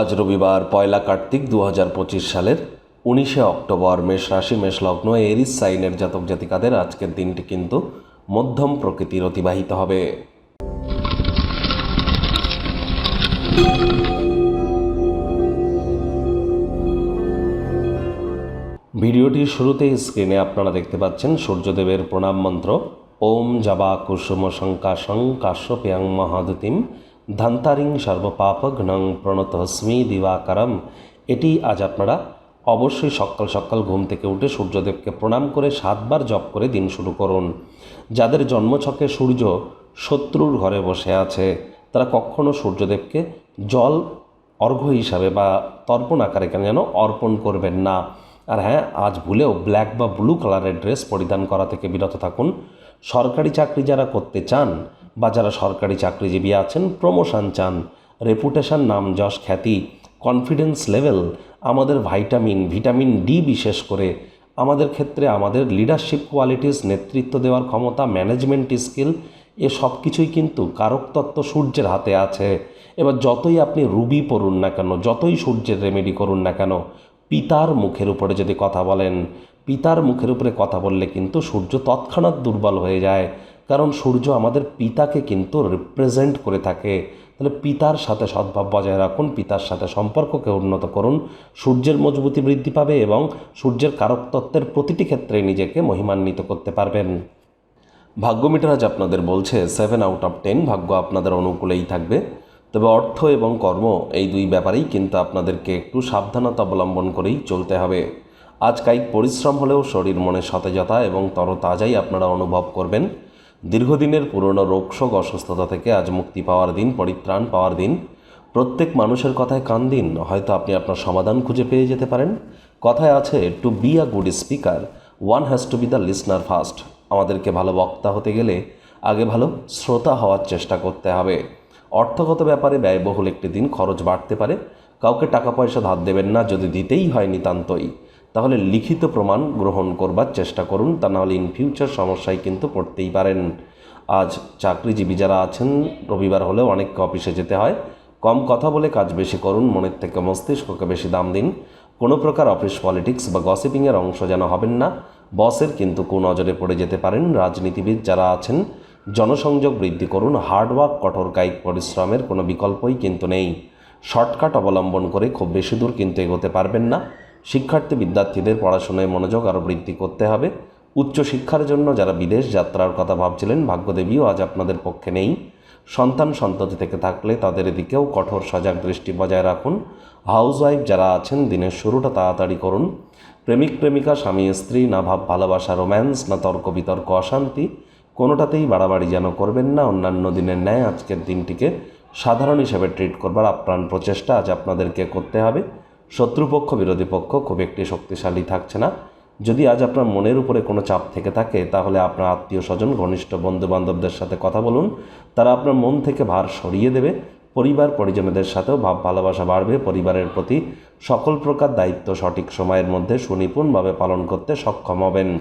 আজ রবিবার পয়লা কার্তিক দু হাজার পঁচিশ সালের উনিশে অক্টোবর মেষ রাশি, মেষ লগ্ন, এরিস সাইনের জাতক জাতিকাদের আজকের দিনটি কিন্তু মধ্যম প্রকৃতির অতিবাহিত হবে। ভিডিওটির শুরুতেই স্ক্রিনে আপনারা দেখতে পাচ্ছেন সূর্যদেবের প্রণাম মন্ত্র, ওম জাবা কুসুম শঙ্কাশং কাশ্যপ্যাং মহাদুতিম। ধান্তারিং সর্বপাপঘ্নং প্রণতস্মি দিবাকারম। এটি আজ আপনারা অবশ্যই সকাল সকাল ঘুম থেকে উঠে সূর্যদেবকে প্রণাম করে সাতবার জপ করে দিন শুরু করুন। যাদের জন্মছকে সূর্য শত্রুর ঘরে বসে আছে, তারা কখনো সূর্যদেবকে জল অর্ঘ্য হিসাবে বা তর্পণ আকারে কেন যেন অর্পণ করবেন না। আর হ্যাঁ আজ ভুলেও ব্ল্যাক বা ব্লু কালারের ড্রেস পরিধান করা থেকে বিরত থাকুন। সরকারি চাকরি যারা করতে চান বা যারা সরকারি চাকরিজীবী আছেন প্রমোশন চান রেপুটেশন নাম যশ খ্যাতি কনফিডেন্স লেভেল আমাদের ভাইটামিন ভিটামিন ডি বিশেষ করে, আমাদের ক্ষেত্রে আমাদের লিডারশিপ কোয়ালিটিস নেতৃত্ব দেওয়ার ক্ষমতা ম্যানেজমেন্ট স্কিল এ সব কিছুই কিন্তু কারকতত্ত্ব সূর্যের হাতে আছে। এবার যতই আপনি রুবি পড়ুন না কেন, যতই সূর্যের রেমেডি করুন না কেন, পিতার মুখের উপরে যদি কথা বলেন, পিতার মুখের উপরে কথা বললে কিন্তু সূর্য তৎক্ষণাৎ দুর্বল হয়ে যায়। কারণ সূর্য আমাদের পিতাকে কিন্তু রিপ্রেজেন্ট করে থাকে। তাহলে পিতার সাথে সদ্ভাব বজায় রাখুন, পিতার সাথে সম্পর্ককে উন্নত করুন, সূর্যের মজবুতি বৃদ্ধি পাবে এবং সূর্যের কারকতত্ত্বের প্রতিটি ক্ষেত্রে নিজেকে মহিমান্বিত করতে পারবেন। ভাগ্য মিটার আজ আপনাদের বলছে সেভেন আউট অফ টেন ভাগ্য আপনাদের অনুকূলেই থাকবে। তবে অর্থ এবং কর্ম এই দুই ব্যাপারেই কিন্তু আপনাদেরকে একটু সাবধানতা অবলম্বন করেই চলতে হবে। আজ কায়িক পরিশ্রম হলেও শরীর মনে সতেজতা এবং তরতাজাই আপনারা অনুভব করবেন। দীর্ঘদিনের পুরনো রোগশোক অসুস্থতা থেকে আজ মুক্তি পাওয়ার দিন, পরিত্রাণ পাওয়ার দিন। প্রত্যেক মানুষের কথায় কান দিন, হয়তো আপনি আপনার সমাধান খুঁজে পেয়ে যেতে পারেন। কথায় আছে to be a good speaker one has to be the listener first আমাদেরকে ভালো বক্তা হতে গেলে আগে ভালো শ্রোতা হওয়ার চেষ্টা করতে হবে। অর্থগত ব্যাপারে ব্যয়বহুল একটি দিন খরচ বাড়তে পারে। কাউকে টাকা পয়সা ধার দেবেন না, যদি দিতেই হয় নিতান্তই। তাহলে লিখিত প্রমাণ গ্রহণ করবার চেষ্টা করুন, তা নাহলে ইন ফিউচার সমস্যায় কিন্তু পড়তেই পারেন। আজ চাকরিজীবী যারা আছেন, রবিবার হলেও অনেককে অফিসে যেতে হয়। কম কথা বলে কাজ বেশি করুন, মনের থেকে মস্তিষ্ককে বেশি দাম দিন। কোনো প্রকার অফিস পলিটিক্স বা গসিপিংয়ের অংশ যেন হবেন না। বসের কিন্তু কোন নজরে পড়ে যেতে পারেন। রাজনীতিবিদ যারা আছেন, জনসংযোগ বৃদ্ধি করুন। হার্ডওয়ার্ক কঠোর কায়িক পরিশ্রমের কোনো বিকল্পই কিন্তু নেই। শর্টকাট অবলম্বন করে খুব বেশি দূর কিন্তু এগোতে পারবেন না। শিক্ষার্থী বিদ্যার্থীদের পড়াশোনায় মনোযোগ আরও বৃদ্ধি করতে হবে। উচ্চশিক্ষার জন্য যারা বিদেশ যাত্রার কথা ভাবছিলেন, ভাগ্যদেবীও আজ আপনাদের পক্ষে নেই। সন্তান সন্ততি থেকে থাকলে তাদের দিকেও কঠোর সজাগ দৃষ্টি বজায় রাখুন। হাউসওয়াইফ যারা আছেন, দিনের শুরুটা তাড়াতাড়ি করুন। প্রেমিক, প্রেমিকা, স্বামী, স্ত্রী, না ভাব, ভালোবাসা, রোম্যান্স, না তর্ক, বিতর্ক, অশান্তি, কোনোটাতেই বাড়াবাড়ি যেন করবেন না। অন্যান্য দিনের ন্যায় আজকের দিনটিকে সাধারণ হিসেবে ট্রিট করবার আপ্রাণ প্রচেষ্টা আজ আপনাদেরকে করতে হবে। শত্রুপক্ষ, বিরোধী পক্ষ খুব একটি শক্তিশালী থাকছে না। যদি আজ আপনার মনের উপরে কোনো চাপ থেকে থাকে, তাহলে আপনার আত্মীয় স্বজন ঘনিষ্ঠ বন্ধুবান্ধবদের সাথে কথা বলুন। তারা আপনার মন থেকে ভার সরিয়ে দেবে। পরিবার, পরিজনদের সাথেও ভাব, ভালোবাসা বাড়বে। পরিবারের প্রতি সকল প্রকার দায়িত্ব সঠিক সময়ের মধ্যে সুনিপুণভাবে পালন করতে সক্ষম হবেন।